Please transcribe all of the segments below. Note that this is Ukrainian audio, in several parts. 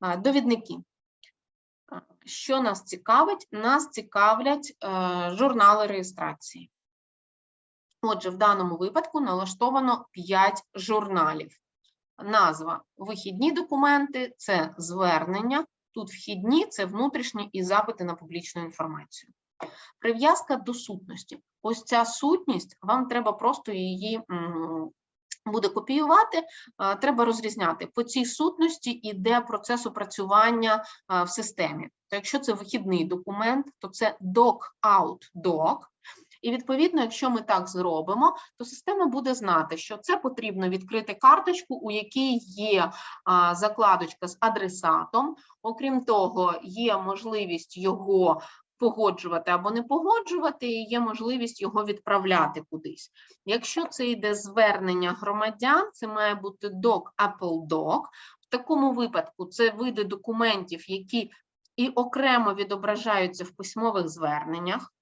Довідники. Що нас цікавить? Нас цікавлять е, журнали реєстрації. Отже, в даному випадку налаштовано 5 журналів. Назва вихідні документи це звернення. Тут вхідні це внутрішні і запити на публічну інформацію. Прив'язка до сутності. Ось ця сутність, вам треба просто її буде копіювати. Треба розрізняти. По цій сутності іде процес опрацювання в системі. То якщо це вихідний документ, то це doc-out-doc. І відповідно, якщо ми так зробимо, то система буде знати, що це потрібно відкрити карточку, у якій є а, закладочка з адресатом. Окрім того, є можливість його погоджувати або не погоджувати, і є можливість його відправляти кудись. Якщо це йде звернення громадян, це має бути Apple Doc. В такому випадку це види документів, які і окремо відображаються в письмових зверненнях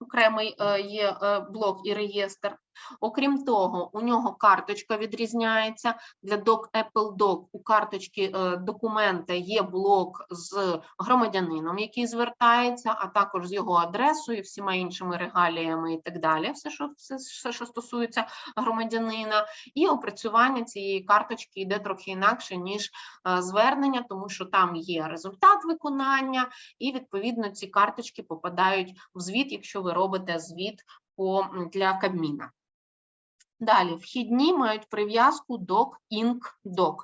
окремий е, є е, блок і реєстр. Окрім того, у нього карточка відрізняється. Для Doc Apple Doc у карточки е, документа є блок з громадянином, який звертається, а також з його адресою, всіма іншими регаліями і так далі. Все, що все, все, що стосується громадянина, і опрацювання цієї карточки йде трохи інакше ніж е, звернення, тому що там є результат виконання, і відповідно ці карточки попадають в звіт, якщо ви робите звіт по для Кабміна. Далі, вхідні мають прив'язку doc inc doc.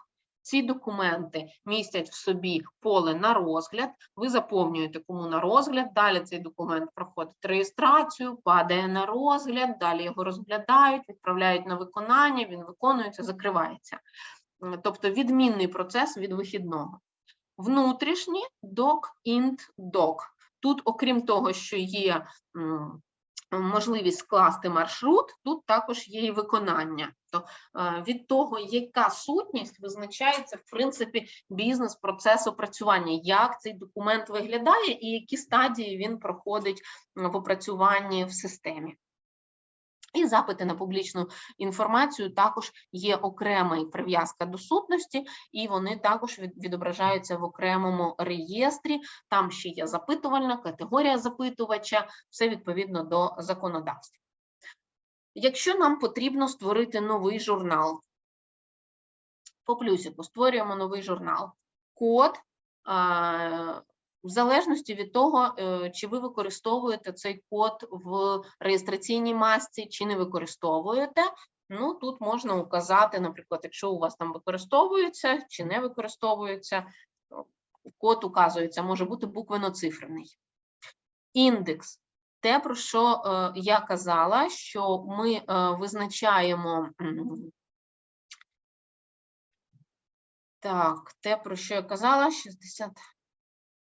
Ці документи містять в собі поле на розгляд. Ви заповнюєте кому на розгляд. Далі цей документ проходить реєстрацію, падає на розгляд, далі його розглядають, відправляють на виконання. Він виконується, закривається. Тобто відмінний процес від вихідного. Внутрішні doc int doc. Тут, окрім того, що є можливість скласти маршрут, тут також є і виконання. То е, від того, яка сутність визначається в принципі бізнес-процес опрацювання, як цей документ виглядає і які стадії він проходить в опрацюванні в системі. І запити на публічну інформацію також є окрема прив'язка до сутності, і вони також відображаються в окремому реєстрі. Там ще є запитувальна категорія запитувача, все відповідно до законодавства. Якщо нам потрібно створити новий журнал, по плюсику створюємо новий журнал. Код в залежності від того, е, чи ви використовуєте цей код в реєстраційній масці, чи не використовуєте. Ну, тут можна указати, наприклад, якщо у вас там використовується чи не використовується, код указується, може бути буквенно-цифрений. Індекс. Те, про що е, я казала, що ми е, визначаємо. Так, те, про що я казала, 60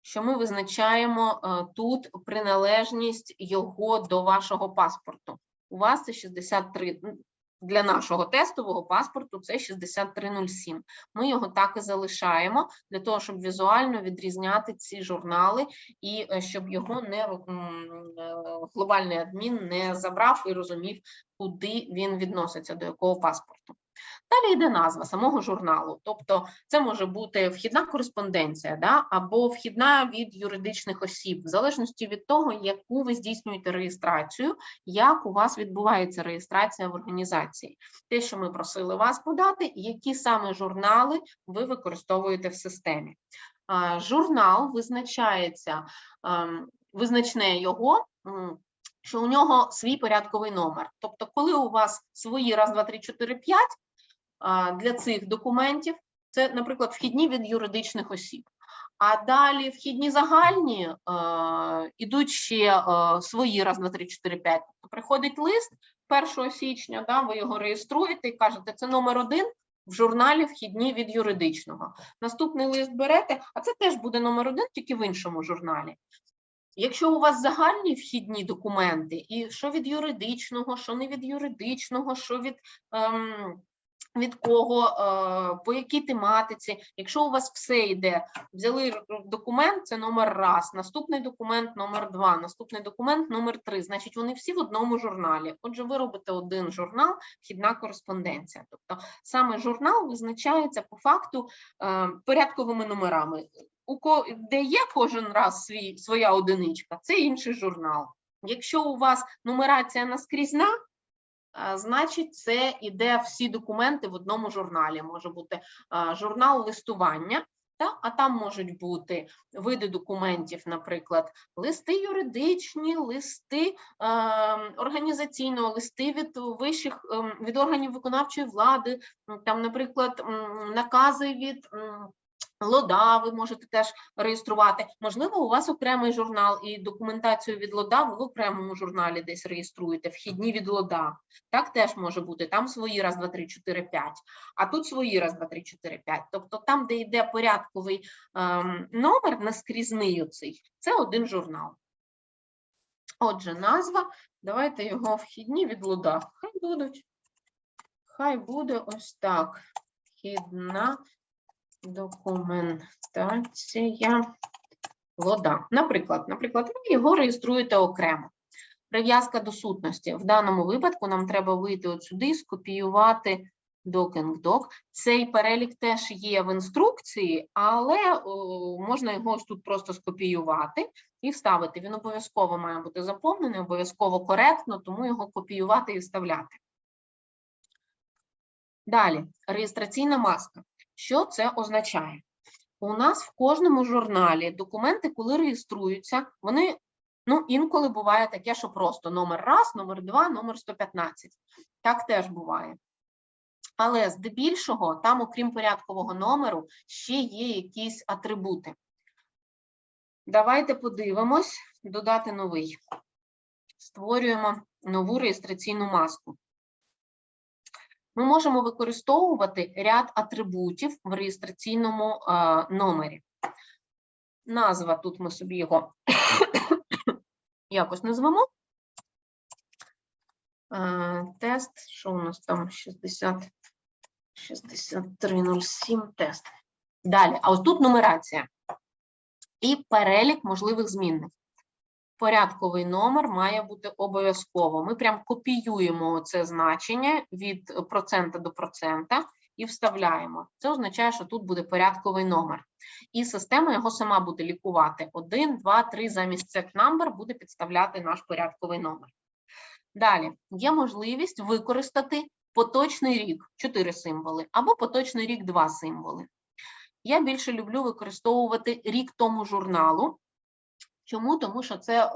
що ми визначаємо е, тут приналежність його до вашого паспорту. У вас це 63, м, для нашого тестового паспорту це 6307. Ми його так і залишаємо для того, щоб візуально відрізняти ці журнали і е, щоб його не е, глобальний адмін не забрав і розумів, куди він відноситься, до якого паспорту. Далі йде назва самого журналу, тобто це може бути вхідна кореспонденція, да, або вхідна від юридичних осіб, в залежності від того, яку ви здійснюєте реєстрацію, як у вас відбувається реєстрація в організації. Те, що ми просили вас подати, які саме журнали ви використовуєте в системі. Журнал визначається, ем, визначне його. Що у нього свій порядковий номер. Тобто, коли у вас свої раз, два, три, чотири, п'ять, для цих документів. Це, наприклад, вхідні від юридичних осіб. А далі вхідні загальні е, ідуть ще е, свої раз, два, три, чотири, п'ять. Тобто приходить лист 1 січня, да, ви його реєструєте і кажете, це номер один в журналі вхідні від юридичного. Наступний лист берете, а це теж буде номер один, тільки в іншому журналі. Якщо у вас загальні вхідні документи, і що від юридичного, що не від юридичного, що від ем, від кого, е, по якій тематиці. Якщо у вас все йде, взяли документ, це номер раз, наступний документ номер два, наступний документ номер три. Значить, вони всі в одному журналі. Отже, ви робите один журнал, вхідна кореспонденція. Тобто саме журнал визначається по факту е, порядковими номерами. У ко де є кожен раз свій своя одиничка, це інший журнал. Якщо у вас нумерація наскрізна, Значить, це іде всі документи в одному журналі. Може бути журнал листування, та, а там можуть бути види документів, наприклад, листи юридичні, листи е, організаційного, листи від вищих ем, від органів виконавчої влади, там, наприклад, накази від. Лода ви можете теж реєструвати. Можливо, у вас окремий журнал і документацію від лода ви в окремому журналі десь реєструєте, вхідні від лода. Так теж може бути. Там свої раз, два, три, чотири, п'ять, а тут свої раз, два, три, чотири, п'ять. Тобто там, де йде порядковий ем, номер наскрізний оцей, це один журнал. Отже, назва. Давайте його вхідні від лода. Хай будуть. Хай буде ось так. Вхідна документація лода. Наприклад, наприклад, ви його реєструєте окремо. Прив'язка до сутності. В даному випадку нам треба вийти от сюди скопіювати DocingDoc. Цей перелік теж є в інструкції, але о, можна його тут просто скопіювати і вставити. Він обов'язково має бути заповнений, обов'язково коректно, тому його копіювати і вставляти. Далі, реєстраційна маска. Що це означає? У нас в кожному журналі документи, коли реєструються, вони ну, інколи буває таке, що просто номер раз, номер два, номер 115. Так теж буває. Але здебільшого, там, окрім порядкового номеру, ще є якісь атрибути. Давайте подивимось, додати новий. Створюємо нову реєстраційну маску. Ми можемо використовувати ряд атрибутів в реєстраційному е, номері. Назва, тут ми собі його якось назвемо. Е, Тест, що у нас там 60, 6307 тест. Далі, а ось тут нумерація і перелік можливих змінних. Порядковий номер має бути обов'язково. Ми прям копіюємо це значення від процента до процента і вставляємо. Це означає, що тут буде порядковий номер. І система його сама буде лікувати. 1, 2, 3 замість set number буде підставляти наш порядковий номер. Далі є можливість використати поточний рік 4 символи, або поточний рік 2 символи. Я більше люблю використовувати рік тому журналу. Чому? Тому що це е,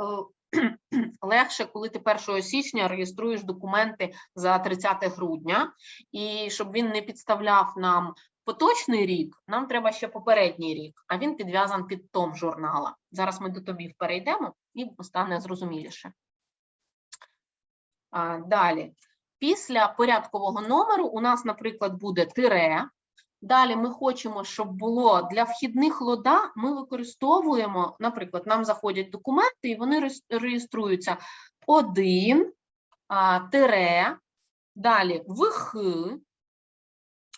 легше, коли ти 1 січня реєструєш документи за 30 грудня, і щоб він не підставляв нам поточний рік, нам треба ще попередній рік, а він підв'язан під том журнала. Зараз ми до тобі перейдемо і стане зрозуміліше. Далі, після порядкового номеру у нас, наприклад, буде тире. Далі ми хочемо, щоб було для вхідних лода, ми використовуємо, наприклад, нам заходять документи, і вони реєструються. Один, а, тире, далі вх,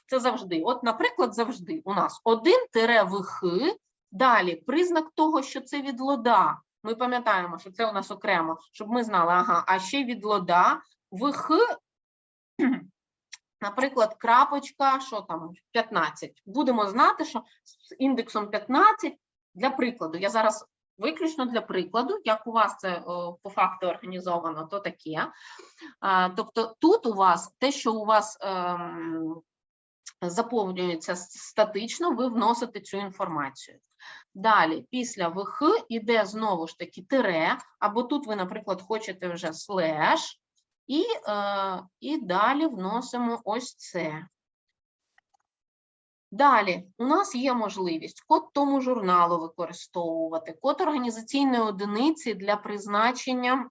це завжди, от, наприклад, завжди у нас один тире вх, далі признак того, що це від лода, ми пам'ятаємо, що це у нас окремо, щоб ми знали, ага, а ще від лода, вх, наприклад, крапочка, що там, 15. Будемо знати, що з індексом 15, для прикладу, я зараз виключно для прикладу, як у вас це о, по факту організовано, то таке. А, тобто тут у вас те, що у вас ем, заповнюється статично, ви вносите цю інформацію. Далі, після ВХ іде знову ж таки тире, або тут ви, наприклад, хочете вже слеш, і, е, і далі вносимо ось це. Далі у нас є можливість код тому журналу використовувати, код організаційної одиниці для призначення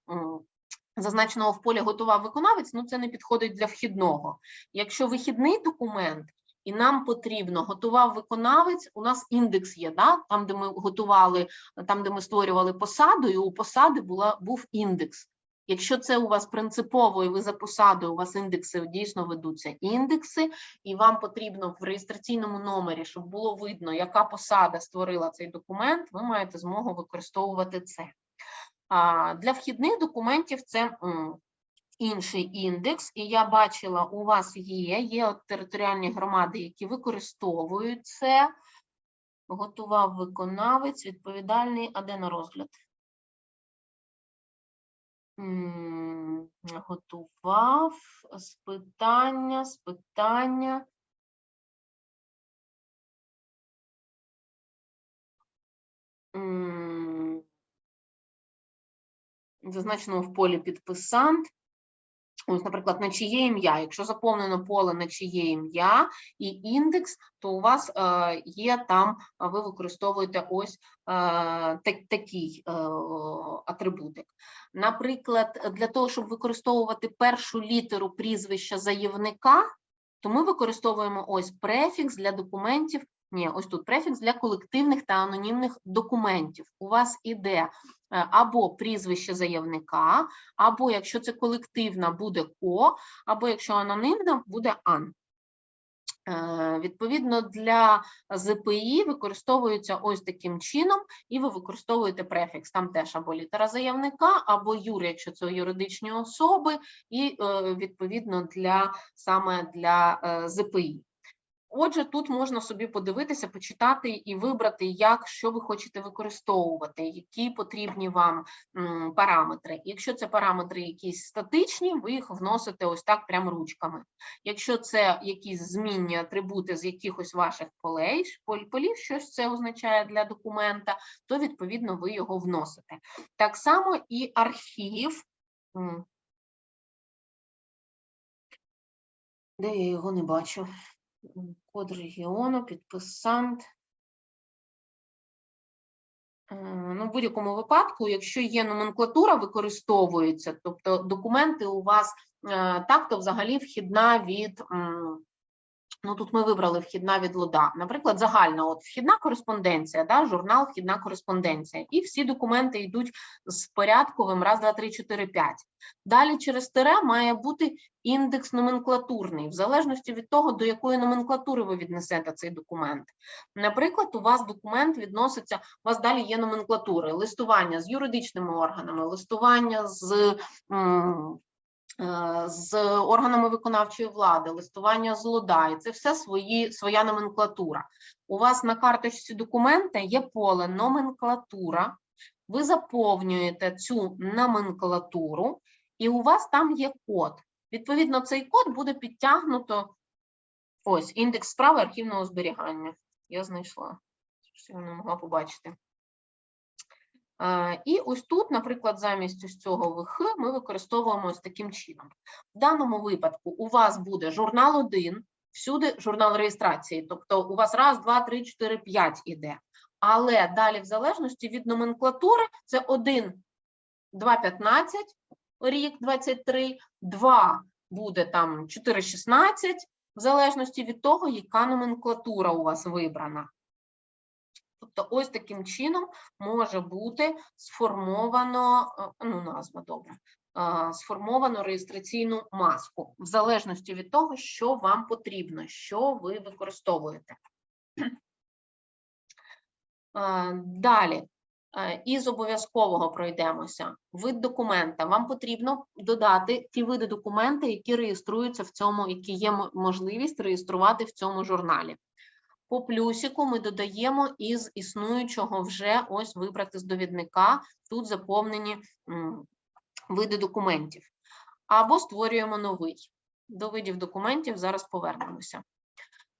зазначеного в полі готував виконавець, ну це не підходить для вхідного. Якщо вихідний документ, і нам потрібно готував виконавець, у нас індекс є, да? там, де ми готували, там, де ми створювали посаду, і у посади була, був індекс. Якщо це у вас принципово, і ви за посадою, у вас індекси дійсно ведуться індекси, і вам потрібно в реєстраційному номері, щоб було видно, яка посада створила цей документ, ви маєте змогу використовувати це. А, Для вхідних документів це інший індекс, і я бачила, у вас є, є територіальні громади, які використовують це. Готував виконавець, відповідальний, а де на розгляд? Готував з питання, з питання. Зазначено в полі підписант. Ось, наприклад, на чиє ім'я. Якщо заповнено поле на чиє ім'я і індекс, то у вас е, є там, ви використовуєте ось е, так, такий е, атрибутик. Наприклад, для того, щоб використовувати першу літеру прізвища заявника, то ми використовуємо ось префікс для документів. Ні, ось тут префікс для колективних та анонімних документів. У вас іде е, або прізвище заявника, або якщо це колективна, буде ко, або якщо анонімна, буде ан. Е, Відповідно, для ЗПІ використовується ось таким чином, і ви використовуєте префікс. Там теж або літера заявника, або юр, якщо це юридичні особи, і е, відповідно для саме для ЗПІ. Отже, тут можна собі подивитися, почитати і вибрати, як що ви хочете використовувати, які потрібні вам параметри. Якщо це параметри якісь статичні, ви їх вносите ось так прямо ручками. Якщо це якісь змінні атрибути з якихось ваших полей, полів, щось це означає для документа, то відповідно ви його вносите. Так само і архів. Де я його не бачу? Код регіону, підписант. Е, Ну, в будь-якому випадку, якщо є номенклатура, використовується, тобто документи у вас е, так, то взагалі вхідна від. Ну, тут ми вибрали вхідна від лода. Наприклад, загальна от вхідна кореспонденція, да, журнал вхідна кореспонденція. І всі документи йдуть з порядковим раз, два, три, чотири, п'ять. Далі через тире має бути індекс номенклатурний, в залежності від того, до якої номенклатури ви віднесете цей документ. Наприклад, у вас документ відноситься, у вас далі є номенклатури, листування з юридичними органами, листування з. м, з органами виконавчої влади, листування з це все свої, своя номенклатура. У вас на карточці документа є поле номенклатура, ви заповнюєте цю номенклатуру, і у вас там є код. Відповідно, цей код буде підтягнуто. Ось індекс справи архівного зберігання. Я знайшла. Щось я не могла побачити. І ось тут, наприклад, замість ось цього ВХ ми використовуємо ось таким чином. В даному випадку у вас буде журнал 1, всюди журнал реєстрації, тобто у вас раз, два, три, чотири, п'ять іде. Але далі, в залежності від номенклатури, це 1, 2,15, рік 23, 2 буде там 4,16, в залежності від того, яка номенклатура у вас вибрана. Тобто ось таким чином може бути сформовано, е, ну, назва добре, е, сформовано реєстраційну маску, в залежності від того, що вам потрібно, що ви використовуєте. Е, Далі, із обов'язкового пройдемося. Вид документа. Вам потрібно додати ті види документа, які реєструються в цьому, які є можливість реєструвати в цьому журналі. По плюсику ми додаємо із існуючого вже ось вибрати з довідника. Тут заповнені види документів. Або створюємо новий. До видів документів зараз повернемося.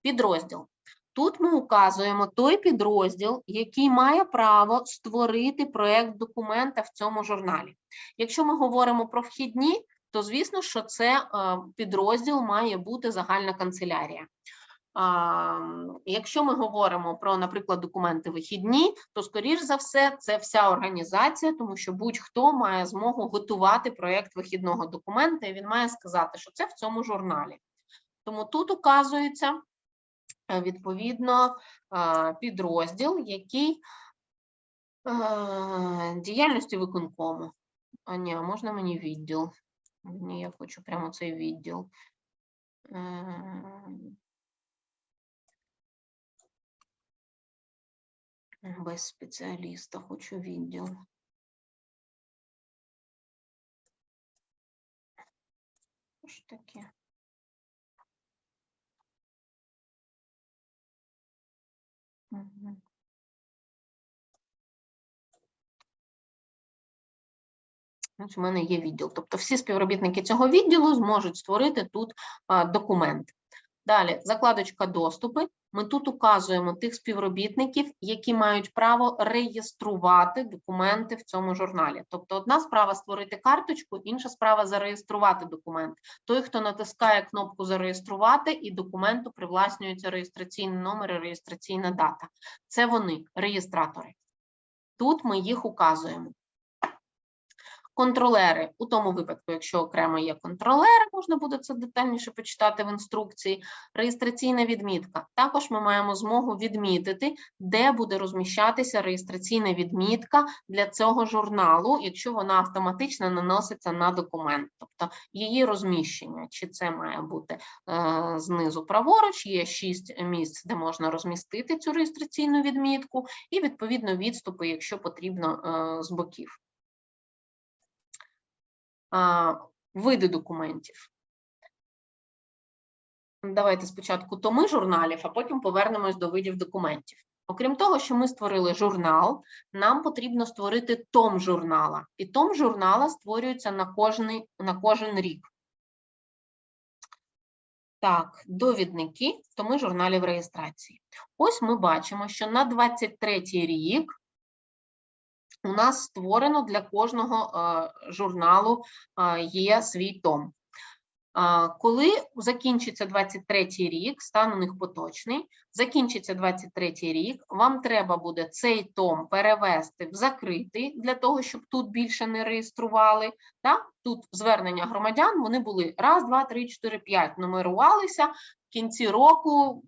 Підрозділ. Тут ми указуємо той підрозділ, який має право створити проект документа в цьому журналі. Якщо ми говоримо про вхідні, то звісно, що це е, підрозділ має бути загальна канцелярія. Якщо ми говоримо про, наприклад, документи вихідні, то скоріш за все це вся організація, тому що будь-хто має змогу готувати проєкт вихідного документа, і він має сказати, що це в цьому журналі. Тому тут указується е, відповідно е, підрозділ, який е, діяльності виконкому. А ні, а можна мені відділ? Ні, я хочу прямо цей відділ. Без спеціаліста хочу відділ. Що ж таке? У мене є відділ. Тобто всі співробітники цього відділу зможуть створити тут а, документ. Далі, закладочка доступи. Ми тут указуємо тих співробітників, які мають право реєструвати документи в цьому журналі. Тобто, одна справа створити карточку, інша справа зареєструвати документ. Той, хто натискає кнопку зареєструвати, і документу привласнюється реєстраційний номер і реєстраційна дата. Це вони, реєстратори. Тут ми їх указуємо. Контролери у тому випадку, якщо окремо є контролери, можна буде це детальніше почитати в інструкції. Реєстраційна відмітка. Також ми маємо змогу відмітити, де буде розміщатися реєстраційна відмітка для цього журналу, якщо вона автоматично наноситься на документ, тобто її розміщення. Чи це має бути е, знизу праворуч, є шість місць, де можна розмістити цю реєстраційну відмітку, і відповідно відступи, якщо потрібно е, з боків види документів. Давайте спочатку томи журналів, а потім повернемось до видів документів. Окрім того, що ми створили журнал, нам потрібно створити том журнала. І том журнала створюється на кожен, на кожен рік. Так, довідники, томи журналів реєстрації. Ось ми бачимо, що на 23 рік у нас створено для кожного е, журналу е, є свій том. Коли закінчиться 23 рік, стан у них поточний, закінчиться 23 рік, вам треба буде цей том перевести в закритий, для того, щоб тут більше не реєстрували. Так? Тут звернення громадян, вони були раз, два, три, чотири, п'ять, нумерувалися, в кінці року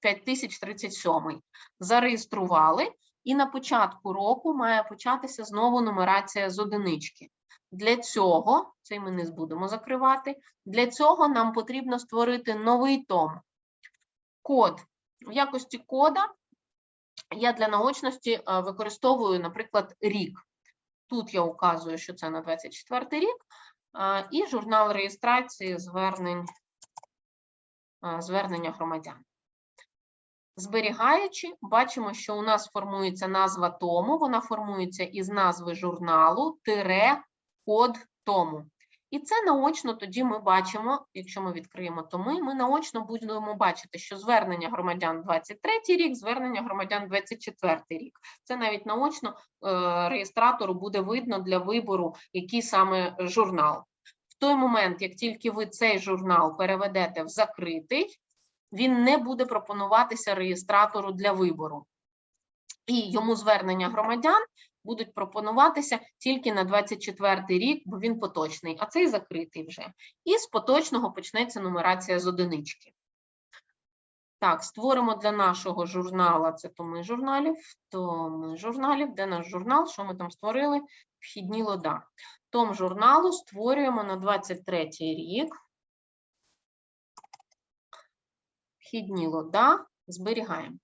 5037 зареєстрували, і на початку року має початися знову нумерація з одинички. Для цього, цей ми не будемо закривати, для цього нам потрібно створити новий том. Код. В якості кода я для наочності е, використовую, наприклад, рік. Тут я указую, що це на 24 рік, е, і журнал реєстрації звернень, е, звернення громадян. Зберігаючи, бачимо, що у нас формується назва тому, вона формується із назви журналу тире код тому. І це наочно тоді ми бачимо, якщо ми відкриємо томи, ми наочно будемо бачити, що звернення громадян 23 рік, звернення громадян 24 рік. Це навіть наочно е, реєстратору буде видно для вибору, який саме журнал. В той момент, як тільки ви цей журнал переведете в закритий, він не буде пропонуватися реєстратору для вибору. І йому звернення громадян будуть пропонуватися тільки на 24 рік, бо він поточний, а цей закритий вже. І з поточного почнеться нумерація з одинички. Так, створимо для нашого журнала, це томи журналів, томи журналів, де наш журнал, що ми там створили? Вхідні лода. Том журналу створюємо на 23 рік. Вхідні лода зберігаємо.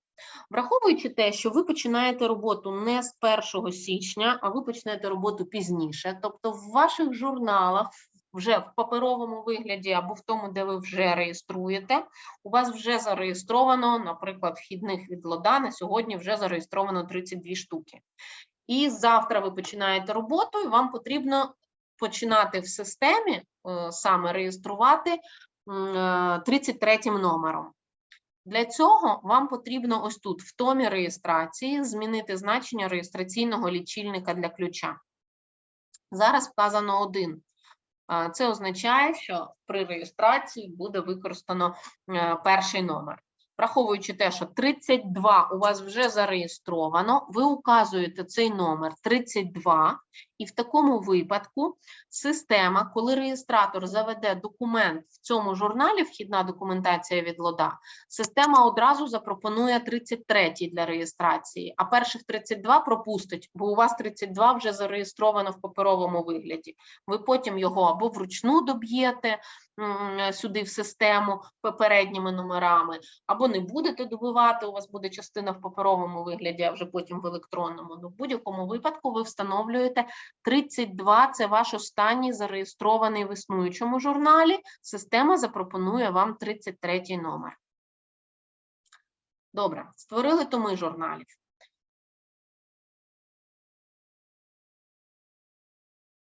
Враховуючи те, що ви починаєте роботу не з 1 січня, а ви почнете роботу пізніше, тобто в ваших журналах вже в паперовому вигляді або в тому, де ви вже реєструєте, у вас вже зареєстровано, наприклад, вхідних від лода на сьогодні вже зареєстровано 32 штуки. І завтра ви починаєте роботу, і вам потрібно починати в системі е, саме реєструвати 33 е, номером. Для цього вам потрібно ось тут, в томі реєстрації, змінити значення реєстраційного лічильника для ключа. Зараз вказано один. Це означає, що при реєстрації буде використано е, перший номер. Враховуючи те, що 32 у вас вже зареєстровано, ви указуєте цей номер 32 І в такому випадку система, коли реєстратор заведе документ в цьому журналі, вхідна документація від лода, система одразу запропонує 33 для реєстрації, а перших 32 пропустить, бо у вас 32 вже зареєстровано в паперовому вигляді. Ви потім його або вручну доб'єте сюди в систему попередніми номерами, або не будете добивати, у вас буде частина в паперовому вигляді, а вже потім в електронному. Ну, в будь-якому випадку ви встановлюєте 32 – це ваш останній зареєстрований в існуючому журналі. Система запропонує вам 33 номер. Добре, створили томи журналів.